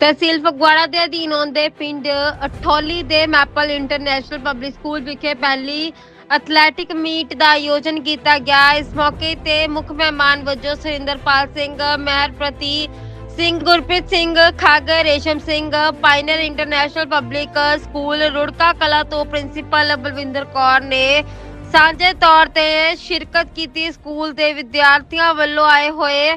ਤਹਿਸੀਲ ਫਗਵਾੜਾ ਦੇ ਅਧੀਨ ਆਉਂਦੇ ਪਿੰਡ ਅਠੋਲੀ ਦੇ ਮੈਪਲ ਇੰਟਰਨੈਸ਼ਨਲ ਪਬਲਿਕ ਸਕੂਲ ਵਿਖੇ ਪਹਿਲੀ ਐਥਲੈਟਿਕ ਮੀਟ ਦਾ ਆਯੋਜਨ ਕੀਤਾ ਗਿਆ। ਇਸ ਮੌਕੇ ਤੇ ਮੁੱਖ ਮਹਿਮਾਨ ਵਜੋਂ Surinderpal Singh ਮਹਿਰਪ੍ਰਤੀ Singh Gurpreet Singh Khagar Resham Singh Pioneer International Public School Rurka Kalan ਤੋਂ ਪ੍ਰਿੰਸੀਪਲ ਬਲਵਿੰਦਰ ਕੌਰ ਨੇ ਸਾਂਝੇ ਤੌਰ ਤੇ ਸ਼ਿਰਕਤ ਕੀਤੀ। ਸਕੂਲ ਦੇ ਵਿਦਿਆਰਥੀਆਂ ਵੱਲੋਂ ਆਏ ਹੋਏ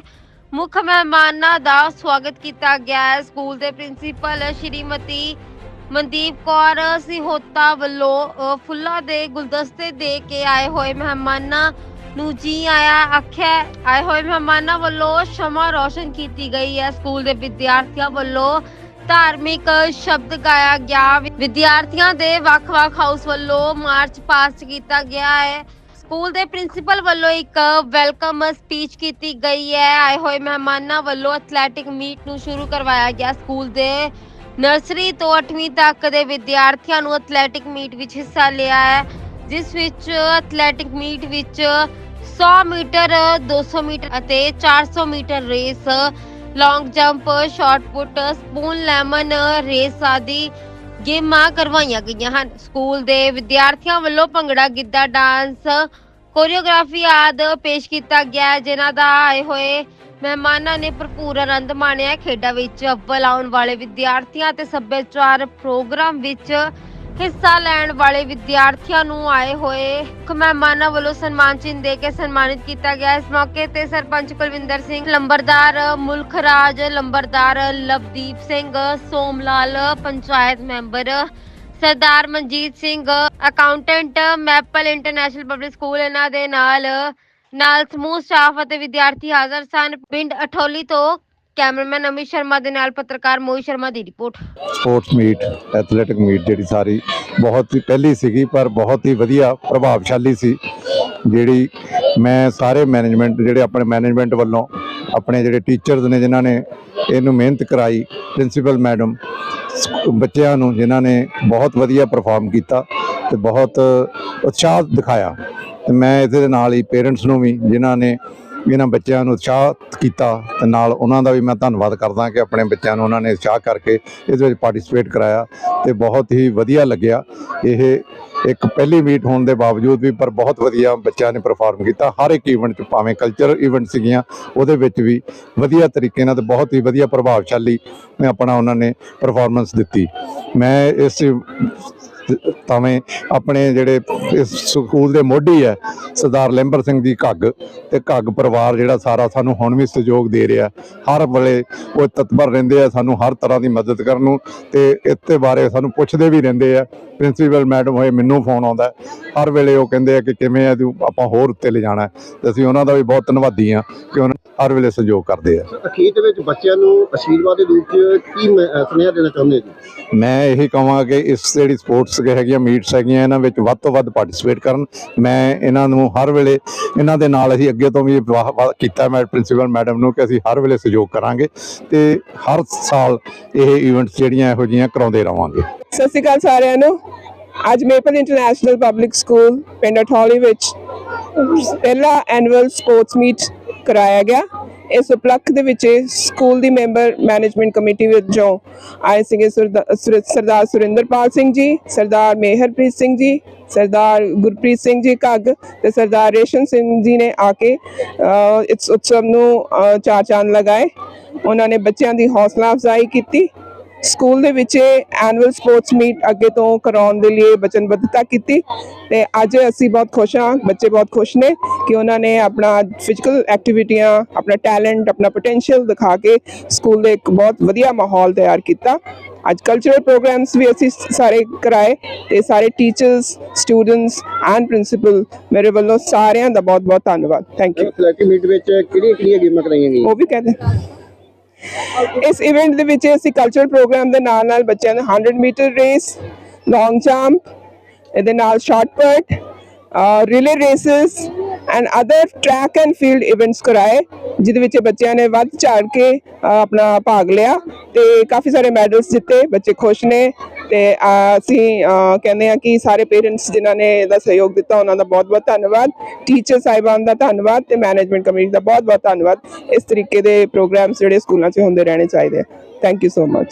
ਮੁੱਖ ਮਹਿਮਾਨਾਂ ਦਾ ਸਵਾਗਤ ਕੀਤਾ ਗਿਆ ਹੈ। ਸਕੂਲ ਦੇ ਪ੍ਰਿੰਸੀਪਲ ਸ਼੍ਰੀਮਤੀ ਮਨਦੀਪ ਕੌਰ ਸਿਹੋਤਾ ਵੱਲੋਂ ਫੁੱਲਾਂ ਦੇ ਗੁਲਦਸਤੇ ਦੇ ਕੇ ਆਏ ਹੋਏ ਮਹਿਮਾਨਾਂ ਨੂੰ ਜੀ ਆਇਆ ਆਖਿਆ, ਆਏ ਹੋਏ ਮਹਿਮਾਨਾਂ ਵੱਲੋਂ ਸ਼ਮਾ ਰੋਸ਼ਨ ਕੀਤੀ ਗਈ ਹੈ। ਸਕੂਲ ਦੇ ਵਿਦਿਆਰਥੀਆਂ ਵੱਲੋਂ ਧਾਰਮਿਕ ਸ਼ਬਦ ਗਾਇਆ ਗਿਆ। ਵਿਦਿਆਰਥੀਆਂ ਦੇ ਵੱਖ-ਵੱਖ ਹਾਊਸ ਵੱਲੋਂ ਮਾਰਚ ਪਾਸਟ ਕੀਤਾ ਗਿਆ ਹੈ। ਸਕੂਲ ਦੇ ਪ੍ਰਿੰਸੀਪਲ ਵੱਲੋਂ ਇੱਕ ਵੈਲਕਮ ਸਪੀਚ ਕੀਤੀ ਗਈ ਹੈ। ਆਏ ਹੋਏ ਮਹਿਮਾਨਾਂ ਵੱਲੋਂ ਐਥਲੈਟਿਕ ਮੀਟ ਨੂੰ ਸ਼ੁਰੂ ਕਰਵਾਇਆ ਗਿਆ। ਸਕੂਲ ਦੇ ਨਰਸਰੀ ਤੋਂ 8ਵੀਂ ਤੱਕ ਦੇ ਵਿਦਿਆਰਥੀਆਂ ਨੂੰ ਐਥਲੈਟਿਕ ਮੀਟ ਵਿੱਚ ਹਿੱਸਾ ਲਿਆ ਹੈ, ਜਿਸ ਵਿੱਚ ਐਥਲੈਟਿਕ ਮੀਟ ਵਿੱਚ 100 ਮੀਟਰ 200 ਮੀਟਰ ਅਤੇ 400 metre race, long jump shot put spoon lemon race ਆਦਿ ਗੇਮਾਂ ਕਰਵਾਈਆਂ ਗਈਆਂ ਹਨ। ਸਕੂਲ ਦੇ ਵਿਦਿਆਰਥੀਆਂ ਵੱਲੋਂ ਭੰਗੜਾ ਗਿੱਧਾ ਡਾਂਸ ਕੋਰੀਓਗ੍ਰਾਫੀ ਆਦਿ ਪੇਸ਼ ਕੀਤਾ ਗਿਆ ਹੈ, ਜਿਨ੍ਹਾਂ ਦਾ ਆਏ ਹੋਏ ਮਹਿਮਾਨਾਂ ਨੇ ਭਰਪੂਰ ਆਨੰਦ ਮਾਣਿਆ ਖੇਡਾਂ ਵਿੱਚ ਅੱਵਲ ਆਉਣ ਵਾਲੇ ਵਿਦਿਆਰਥੀਆਂ ਤੇ ਸੱਭਿਆਚਾਰ ਪ੍ਰੋਗਰਾਮ ਵਿੱਚ ਹਿੱਸਾ ਲੈਣ ਵਾਲੇ ਵਿਦਿਆਰਥੀਆਂ ਨੂੰ ਆਏ ਹੋਏ ਮਹਿਮਾਨਾਂ ਵੱਲੋਂ ਸਨਮਾਨ ਚਿੰਨ੍ਹ ਦੇ ਕੇ ਸਨਮਾਨਿਤ ਕੀਤਾ ਗਿਆ। ਇਸ ਮੌਕੇ ਤੇ sarpanch Kulwinder Singh, lambardar Mulakh lambardar Lovedeep Singh, Somlal panchayat member, Sardar Manjeet Singh accountant Maple International Public School ਇਹਨਾਂ ਦੇ ਨਾਲ ਨਾਲ ਸਮੂਹ ਸਟਾਫ ਅਤੇ ਵਿਦਿਆਰਥੀ ਹਾਜ਼ਰ ਸਨ। ਪਿੰਡ ਅਠੋਲੀ ਤੋਂ ਕੈਮਰਾਮੈਨ ਅਮਿਤ ਸ਼ਰਮਾ ਦੇ ਨਾਲ ਪੱਤਰਕਾਰ ਮੋਹਿਤ ਸ਼ਰਮਾ ਦੀ report. Sports meet athletic meet ਜਿਹੜੀ ਸਾਰੀ ਬਹੁਤ ਹੀ ਪਹਿਲੀ ਸੀਗੀ, ਪਰ ਬਹੁਤ ਹੀ ਵਧੀਆ, ਪ੍ਰਭਾਵਸ਼ਾਲੀ ਸੀ। ਜਿਹੜੀ ਮੈਂ ਸਾਰੇ ਮੈਨੇਜਮੈਂਟ ਜਿਹੜੇ ਆਪਣੇ ਮੈਨੇਜਮੈਂਟ ਵੱਲੋਂ ਆਪਣੇ ਜਿਹੜੇ ਟੀਚਰਸ ਨੇ, ਜਿਨ੍ਹਾਂ ਨੇ ਇਹਨੂੰ ਮਿਹਨਤ ਕਰਾਈ ਪ੍ਰਿੰਸੀਪਲ ਮੈਡਮ ਬੱਚਿਆਂ ਨੂੰ, ਜਿਨ੍ਹਾਂ ਨੇ ਬਹੁਤ ਵਧੀਆ ਪਰਫਾਰਮ ਕੀਤਾ ਤੇ ਬਹੁਤ ਉਤਸ਼ਾਹ ਦਿਖਾਇਆ। ਤੇ ਮੈਂ ਇਹਦੇ ਨਾਲ ਹੀ ਪੇਰੈਂਟਸ ਨੂੰ ਵੀ, ਜਿਨ੍ਹਾਂ ਨੇ ਇਹਨਾਂ ਬੱਚਿਆਂ ਨੂੰ ਉਤਸ਼ਾਹ ਕੀਤਾ ਤੇ ਨਾਲ ਉਹਨਾਂ ਦਾ ਵੀ ਮੈਂ ਧੰਨਵਾਦ ਕਰਦਾ ਕਿ ਆਪਣੇ ਬੱਚਿਆਂ ਨੂੰ ਉਹਨਾਂ ਨੇ ਉਤਸ਼ਾਹ ਕਰਕੇ ਇਹਦੇ ਵਿੱਚ ਪਾਰਟਿਸਿਪੇਟ ਕਰਾਇਆ ਤੇ ਬਹੁਤ ਹੀ ਵਧੀਆ ਲੱਗਿਆ। ਇਹ ਇੱਕ ਪਹਿਲੀ ਮੀਟ ਹੋਣ ਦੇ ਬਾਵਜੂਦ ਵੀ ਪਰ ਬਹੁਤ ਵਧੀਆ ਬੱਚਿਆਂ ਨੇ ਪਰਫਾਰਮ ਕੀਤਾ। ਹਰ ਇੱਕ ਇਵੈਂਟ 'ਚ ਭਾਵੇਂ ਕਲਚਰ ਇਵੈਂਟ ਸੀਗੀਆਂ, ਉਹਦੇ ਵਿੱਚ ਵੀ ਵਧੀਆ ਤਰੀਕੇ ਨਾਲ ਤੇ ਬਹੁਤ ਹੀ ਵਧੀਆ ਪ੍ਰਭਾਵਸ਼ਾਲੀ ਆਪਣਾ ਉਹਨਾਂ ਨੇ ਪਰਫਾਰਮੈਂਸ ਦਿੱਤੀ। ਮੈਂ ਇਸ ਤਵੇਂ ਆਪਣੇ ਜਿਹੜੇ ਇਸ ਸਕੂਲ ਦੇ ਮੋਢੀ ਹੈ ਸਰਦਾਰ ਲੈਂਬਰ ਸਿੰਘ ਜੀ ਘੱਗ ਤੇ ਘੱਗ ਪਰਿਵਾਰ ਜਿਹੜਾ ਸਾਰਾ ਸਾਨੂੰ ਹੁਣ ਵੀ ਸਹਿਯੋਗ ਦੇ ਰਿਹਾ ਹਰ ਵੇਲੇ ਉਹ ਤਤਪਰ ਰਹਿੰਦੇ ਆ ਸਾਨੂੰ ਹਰ ਤਰ੍ਹਾਂ ਦੀ ਮਦਦ ਕਰਨ ਨੂੰ ਤੇ ਇੱਥੇ ਬਾਰੇ ਸਾਨੂੰ ਪੁੱਛਦੇ ਵੀ ਰਹਿੰਦੇ ਆ ਪ੍ਰਿੰਸੀਪਲ ਮੈਡਮ ਹੋਏ ਮੈਨੂੰ ਫੋਨ ਆਉਂਦਾ। ਹਰ ਵੇਲੇ ਉਹ ਕਹਿੰਦੇ ਆ ਕਿ ਕਿਵੇਂ ਆ ਤੂੰ ਆਪਾਂ ਹੋਰ ਉੱਤੇ ਲੈ ਜਾਣਾ। ਤੇ ਅਸੀਂ ਉਹਨਾਂ ਦਾ ਵੀ ਬਹੁਤ ਧੰਨਵਾਦੀ ਆ ਕਿ ਉਹਨਾਂ ਹਰ ਵੇਲੇ ਸਹਿਯੋਗ ਕਰਦੇ ਆ ਅਖੀਰ ਦੇ ਵਿੱਚ ਬੱਚਿਆਂ ਨੂੰ ਅਸ਼ੀਰਵਾਦ ਦੇ ਰੂਪ ਚ ਕੀ ਸੁਨੇਹਾ ਦੇਣਾ ਚਾਹੁੰਦੇ ਜੀ ਮੈਂ ਇਹੀ ਕਹਾਂ ਕਿ ਇਸ ਜਿਹੜੀ ਸਪੋਰਟਸ ਹੈਗੀਆਂ ਮੀਟਸ ਹੈਗੀਆਂ, ਇਹਨਾਂ ਵਿੱਚ ਵੱਧ ਤੋਂ ਵੱਧ ਪਾਰਟਿਸਿਪੇਟ ਕਰਨ। ਮੈਂ ਇਹਨਾਂ ਨੂੰ ਹਰ ਵੇਲੇ, ਇਹਨਾਂ ਦੇ ਨਾਲ ਅਸੀਂ ਅੱਗੇ ਤੋਂ ਵੀ ਕੀਤਾ ਮੈਂ ਪ੍ਰਿੰਸੀਪਲ ਮੈਡਮ ਨੂੰ ਕਿ ਅਸੀਂ ਹਰ ਵੇਲੇ ਸਹਿਯੋਗ ਕਰਾਂਗੇ ਤੇ ਹਰ ਸਾਲ ਇਹ ਇਵੈਂਟਸ ਜਿਹੜੀਆਂ ਇਹੋ ਜਿਹੀਆਂ ਕਰਾਉਂਦੇ ਰਵਾਂਗੇ। ਸਤਿ ਸ਼੍ਰੀ ਅਕਾਲ ਸਾਰਿਆਂ ਨੂੰ। ਅੱਜ ਮੇਪਲ ਇੰਟਰਨੈਸ਼ਨਲ ਪਬਲਿਕ ਸਕੂਲ ਪਿੰਡ ਅਠੌਲੀ ਵਿੱਚ, ਪਹਿਲਾ ਐਨੂਅਲ ਸਪੋਰਟਸ ਮੀਟ ਕਰਾਇਆ ਗਿਆ। ਇਸ ਉਪਲੱਖ ਦੇ ਵਿੱਚ ਸਕੂਲ ਦੀ ਮੈਂਬਰ ਮੈਨੇਜਮੈਂਟ ਕਮੇਟੀ ਵਿੱਚੋਂ ਆਏ ਸੀਗੇ ਸਰਦਾ- ਸੁਰ- ਸਰਦਾਰ ਸੁਰਿੰਦਰਪਾਲ ਸਿੰਘ ਜੀ, ਸਰਦਾਰ ਮੇਹਰਪ੍ਰੀਤ ਸਿੰਘ ਜੀ, ਸਰਦਾਰ ਗੁਰਪ੍ਰੀਤ ਸਿੰਘ ਜੀ ਘੱਗ ਤੇ ਸਰਦਾਰ ਰੇਸ਼ਨ ਸਿੰਘ ਜੀ ਨੇ ਆ ਕੇ ਇਸ ਉਤਸਵ ਨੂੰ ਚਾਰ ਚਾਂਦ ਲਗਾਏ। ਉਹਨਾਂ ਨੇ ਬੱਚਿਆਂ ਦੀ ਹੌਸਲਾ ਅਫਜ਼ਾਈ ਕੀਤੀ। ਸਕੂਲ ਦੇ ਵਿੱਚ ਐਨੂਅਲ ਸਪੋਰਟਸ ਮੀਟ ਅੱਗੇ ਤੋਂ ਕਰਾਉਣ ਦੇ ਲਈ ਵਚਨਬੱਧਤਾ ਕੀਤੀ ਤੇ ਅੱਜ ਅਸੀਂ ਬਹੁਤ ਖੁਸ਼ ਹਾਂ ਬੱਚੇ ਬਹੁਤ ਖੁਸ਼ ਨੇ ਕਿ ਉਹਨਾਂ ਨੇ ਆਪਣਾ ਫਿਜ਼ੀਕਲ ਐਕਟੀਵਿਟੀਆਂ ਆਪਣਾ ਟੈਲੈਂਟ ਆਪਣਾ ਪੋਟੈਂਸ਼ੀਅਲ ਦਿਖਾ ਕੇ ਸਕੂਲ ਦੇ ਇੱਕ ਬਹੁਤ ਵਧੀਆ ਮਾਹੌਲ ਤਿਆਰ ਕੀਤਾ। ਅੱਜ ਕਲਚਰਲ ਪ੍ਰੋਗਰਾਮਸ ਵੀ ਅਸੀਂ ਸਾਰੇ ਕਰਾਏ ਤੇ ਸਾਰੇ ਟੀਚਰਸ ਸਟੂਡੈਂਟਸ ਐਂਡ ਪ੍ਰਿੰਸੀਪਲ ਮੇਰੇ ਵੱਲੋਂ ਸਾਰਿਆਂ ਦਾ ਬਹੁਤ ਬਹੁਤ ਧੰਨਵਾਦ ਥੈਂਕ ਯੂ ਮੀਟ ਵਿੱਚ ਕਿਹੜੀਆਂ ਕਿਹੜੀਆਂ ਗੇਮਾਂ ਕਰਾਈਆਂ ਗਈਆਂ? ਉਹ ਵੀ ਕਹਿੰਦੇ ਇਸ ਇਵੈਂਟ ਦੇ ਵਿੱਚ ਅਸੀਂ ਕਲਚਰਲ ਪ੍ਰੋਗਰਾਮ ਦੇ ਨਾਲ ਨਾਲ ਬੱਚਿਆਂ ਨੂੰ 100 ਮੀਟਰ ਰੇਸ ਲੌਂਗ ਜੰਪ ਇਹਦੇ ਨਾਲ shot put relay races and other track and field events ਕਰਾਏ, ਜਿਹਦੇ ਵਿੱਚ ਬੱਚਿਆਂ ਨੇ ਵੱਧ ਝਾੜ ਕੇ ਆਪਣਾ ਭਾਗ ਲਿਆ ਤੇ ਕਾਫੀ ਸਾਰੇ ਮੈਡਲਸ ਜਿੱਤੇ, ਬੱਚੇ ਖੁਸ਼ ਨੇ ਤੇ ਅਸੀਂ ਕਹਿੰਦੇ ਆ ਕਿ ਸਾਰੇ ਪੇਰੈਂਟਸ ਜਿਨ੍ਹਾਂ ਨੇ ਇਹਦਾ ਸਹਿਯੋਗ ਦਿੱਤਾ, ਉਹਨਾਂ ਦਾ ਬਹੁਤ ਬਹੁਤ ਧੰਨਵਾਦ। ਟੀਚਰ ਸਾਹਿਬਾਨ ਦਾ ਧੰਨਵਾਦ ਤੇ ਮੈਨੇਜਮੈਂਟ ਕਮੇਟੀ ਦਾ ਬਹੁਤ ਬਹੁਤ ਧੰਨਵਾਦ। ਇਸ ਤਰੀਕੇ ਦੇ ਪ੍ਰੋਗਰਾਮਸ ਜਿਹੜੇ ਸਕੂਲਾਂ 'ਚ ਹੁੰਦੇ ਰਹਿਣੇ ਚਾਹੀਦੇ ਥੈਂਕ ਯੂ ਸੋ ਮਚ